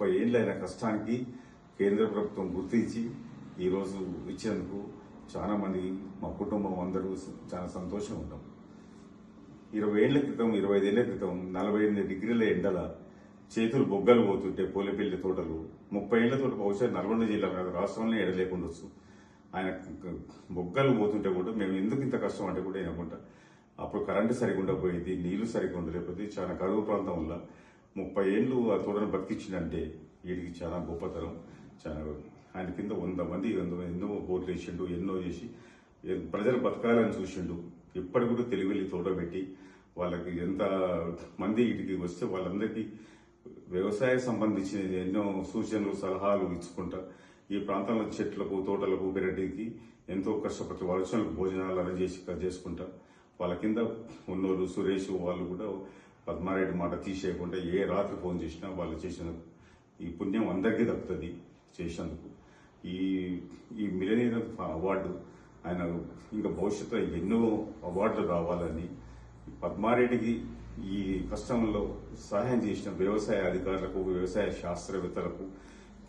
ముప్పై ఏళ్ళైన కష్టానికి కేంద్ర ప్రభుత్వం గుర్తించి ఈరోజు ఇచ్చేందుకు చాలా మంది మా కుటుంబం అందరూ చాలా సంతోషంగా ఉంటాం. ఇరవై ఏళ్ళ క్రితం ఇరవై ఐదేళ్ళ క్రితం నలభై ఎనిమిది డిగ్రీల ఎండల చేతులు బొగ్గలు పోతుంటే పోలేపల్లి తోటలు ముప్పై ఏళ్ళ తోట బహుశా నల్గొండ జిల్లా కాదు రాష్ట్రంలో ఎడలేకుండొచ్చు ఆయన బొగ్గలు పోతుంటే కూడా మేము ఎందుకు ఇంత కష్టం అంటే కూడా అనుకుంటా అప్పుడు కరెంటు సరిగ్గా ఉండకపోయింది నీళ్ళు సరిగ్గా ఉండలేకపోతే చాలా కరువు ప్రాంతం వల్ల ముప్పై ఏళ్ళు ఆ తోటను బతికించిందంటే వీడికి చాలా గొప్పతరం. చాలా ఆయన కింద వంద మంది వంద మంది ఎన్నో ఓట్లు వేసిండు ఎన్నో చేసి ప్రజలు బతకాలని చూసిండు. ఇప్పటికి కూడా తెలివిల్లి తోట పెట్టి వాళ్ళకి ఎంత మంది వీటికి వస్తే వాళ్ళందరికీ వ్యవసాయ సంబంధించిన ఎన్నో సూచనలు సలహాలు ఇచ్చుకుంటా ఈ ప్రాంతంలో చెట్లకు తోటలకు పెరటికి ఎంతో కష్టపడి వాళ్ళ భోజనాలు అరేంజ్ చేసి చేసుకుంటా. వాళ్ళ కింద ఉన్నోళ్ళు సురేష్ వాళ్ళు కూడా పద్మారెడ్డి మాట తీసేయకుండా ఏ రాత్రి ఫోన్ చేసినా వాళ్ళు చేసిన ఈ పుణ్యం అందరికీ దక్కుతుంది చేసినందుకు. ఈ ఈ మిలనీర్ అవార్డు ఆయన ఇంకా భవిష్యత్తులో ఎన్నో అవార్డులు రావాలని పద్మారెడ్డికి ఈ కష్టంలో సహాయం చేసిన వ్యవసాయ అధికారులకు వ్యవసాయ శాస్త్రవేత్తలకు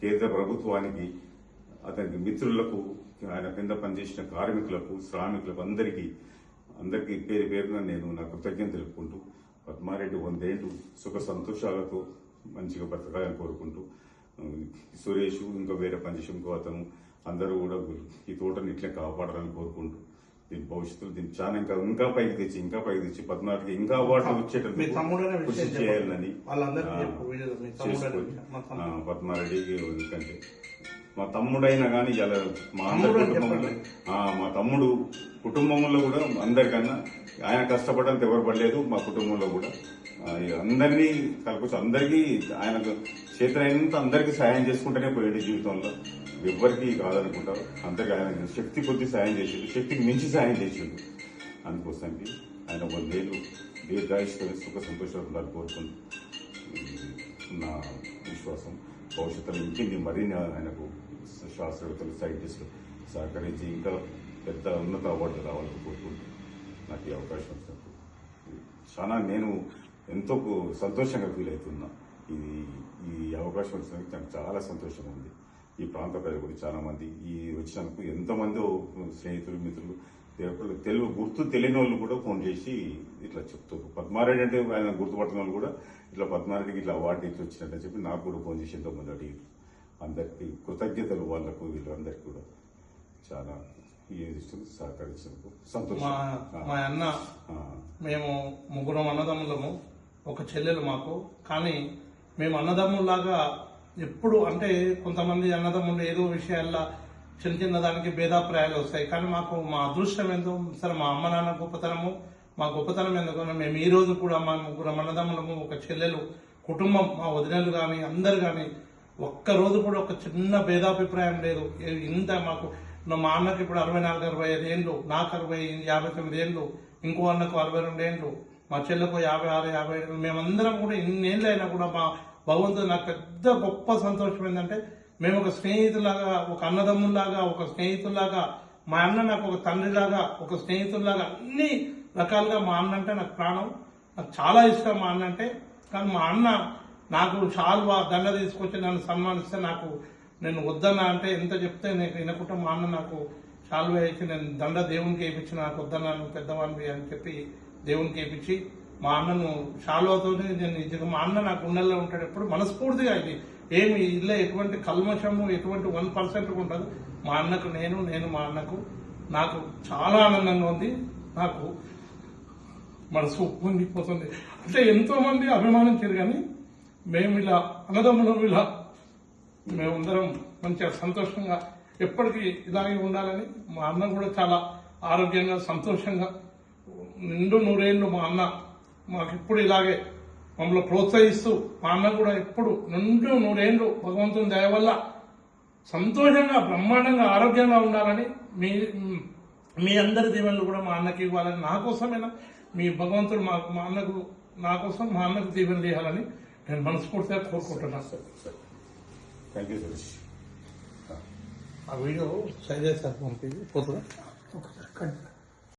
కేంద్ర ప్రభుత్వానికి అతనికి మిత్రులకు ఆయన కింద పనిచేసిన కార్మికులకు శ్రామికులకు అందరికీ అందరికీ పేరు పేరున నేను నా కృతజ్ఞతలు తెలుపుకుంటూ పద్మారెడ్డి వందేళ్ళు సుఖ సంతోషాలతో మంచిగా బ్రతకాలని కోరుకుంటూ సురేష్ ఇంకా వేరే పనిచేసి ఇంకో అతను అందరూ కూడా ఈ తోటని ఇట్లే కాపాడాలని కోరుకుంటూ దీని భవిష్యత్తులో దీన్ని చాలా ఇంకా ఇంకా పైకి తెచ్చి ఇంకా పైకి తెచ్చి పద్మారెడ్డికి ఇంకా అవార్డులు వచ్చేటట్టు కృషి. చేయాలని. పద్మారెడ్డికి ఎందుకంటే మా తమ్ముడైనా కానీ ఇలా మా అందరి కుటుంబంలో మా తమ్ముడు కుటుంబంలో కూడా అందరికన్నా ఆయన కష్టపడంత ఎవరు పడలేదు మా కుటుంబంలో కూడా. అందరినీ కలుపుకొచ్చి అందరికీ ఆయనకు చేతనైనంత అందరికీ సాయం చేసుకుంటూనే పోయాడు జీవితంలో. ఎవ్వరికి కాదనుకుంటారు. అందరికి ఆయన శక్తి కొద్ది సాయం చేసిండు. శక్తికి మించి సాయం చేసిండు. అందుకోసానికి ఆయన వందేళ్ళు దీర్ఘాయుష్కొని సుఖ సంతోషాలు నా విశ్వాసం. భవిష్యత్తులో ఇంటింది మరిన్ని ఆయనకు శాస్త్రవేత్తలు సైంటిస్టులు సహకరించి ఇంకా పెద్ద ఉన్నత అవార్డులు రావాలని కోరుకుంటూ నాకు ఈ అవకాశం ఇచ్చినందుకు. చాలా నేను ఎంతో సంతోషంగా ఫీల్ అవుతున్నా. ఇది ఈ అవకాశం వచ్చినందుకు నాకు చాలా సంతోషంగా ఉంది. ఈ ప్రాంత ప్రజలు కూడా చాలామంది ఈ వచ్చినందుకు ఎంతోమందో స్నేహితులు మిత్రులు తెలుగు గుర్తు తెలియని వాళ్ళు కూడా ఫోన్ చేసి ఇట్లా చెప్తారు పద్మారెడ్డి అంటే ఆయన గుర్తుపట్టిన వాళ్ళు కూడా ఇట్లా పద్మారెడ్డికి ఇట్లా అవార్డు ఇచ్చి వచ్చినట్టు చెప్పి నాకు కూడా ఫోన్ చేసి ఎంతోమంది అడిగారు అందరికీ కృతజ్ఞతలు వాళ్ళకు వీళ్ళందరికీ కూడా. చాలా ఈ విషయం సహకరించినందుకు సంతోషం. మా అన్న మేము ముగ్గురం అన్నదమ్ములము. ఒక చెల్లెలు మాకు. కానీ మేము అన్నదమ్ముల్లాగా ఎప్పుడు అంటే కొంతమంది అన్నదమ్ములు ఏదో విషయాల్లో చిన్న చిన్న దానికి భేదాప్రాయాలు వస్తాయి. కానీ మాకు మా అదృష్టం ఎందుకు సరే మా అమ్మ నాన్న గొప్పతనము. మా గొప్పతనం ఎందుకన్నా మేము ఈ రోజు కూడా మా ముగ్గురు అన్నదమ్ములము ఒక చెల్లెలు కుటుంబం మా వదినలు కానీ అందరు కానీ ఒక్క రోజు కూడా ఒక చిన్న భేదాభిప్రాయం లేదు. ఇంత మాకు మా అన్నకి ఇప్పుడు అరవై నాలుగు అరవై ఐదు ఏళ్ళు నాకు అరవై యాభై తొమ్మిది ఏళ్ళు ఇంకో అన్నకు అరవై రెండు ఏళ్ళు మా చెల్లెకు యాభై ఆరు యాభై ఏళ్ళు మేమందరం కూడా ఇన్నేళ్ళు అయినా కూడా మా భగవంతుడు నాకు పెద్ద గొప్ప సంతోషం ఏంటంటే మేము ఒక స్నేహితులాగా ఒక అన్నదమ్ముల్లాగా ఒక స్నేహితుల్లాగా మా అన్న నాకు ఒక తండ్రిలాగా ఒక స్నేహితుల్లాగా అన్ని రకాలుగా మా అన్న అంటే నాకు ప్రాణం. నాకు చాలా ఇష్టం మా అన్న అంటే. కానీ మా అన్న నాకు షాల్వా దండ తీసుకొచ్చి నన్ను సన్మానిస్తే నాకు నేను వద్దన్నా అంటే ఎంత చెప్తే నేను వినకుండా మా అన్న నాకు షాల్వా వేయించి నేను దండ దేవునికి వేయించి నాకు వద్దన్నా నువ్వు పెద్దవాణి అని చెప్పి దేవునికి వేయించి మా అన్నను శాలువతో నేను మా అన్న నాకు ఉండల్లో ఉంటాడు. ఎప్పుడు మనస్ఫూర్తిగా ఇది. ఏమి ఇల్లు ఎటువంటి కల్మషము ఎటువంటి వన్ పర్సెంట్ ఉండదు. మా అన్నకు నేను నేను మా అన్నకు నాకు చాలా ఆనందంగా ఉంది. నాకు మనసు ఉప్పొంగిపోతుంది అంటే ఎంతోమంది అభిమానించారు కానీ మేము ఇలా అన్నదమ్ములం ఇలా మేమందరం మంచిగా సంతోషంగా ఎప్పటికీ ఇలాగే ఉండాలని మా అన్న కూడా చాలా ఆరోగ్యంగా సంతోషంగా నిండు నూరేళ్ళు మా అన్న మాకు ఇప్పుడు ఇలాగే మమ్మల్ని ప్రోత్సహిస్తూ మా అన్న కూడా ఎప్పుడు నిండు నూరేళ్ళు భగవంతుని దయ వల్ల సంతోషంగా బ్రహ్మాండంగా ఆరోగ్యంగా ఉండాలని మీ మీ అందరి దీవెనలు కూడా మా అన్నకి ఇవ్వాలని నా కోసమైనా? మీ భగవంతుడు మా మా అన్నకు నా కోసం మా అన్నకు దీవెనలు ఇవ్వాలని నేను మనస్ఫూర్తిగా కోరుకుంటున్నాను సరే సరే థ్యాంక్ యూ సురేష్ ఆ వీడియో శైలేష్ సార్ పంపి పోతుందా ఒకసారి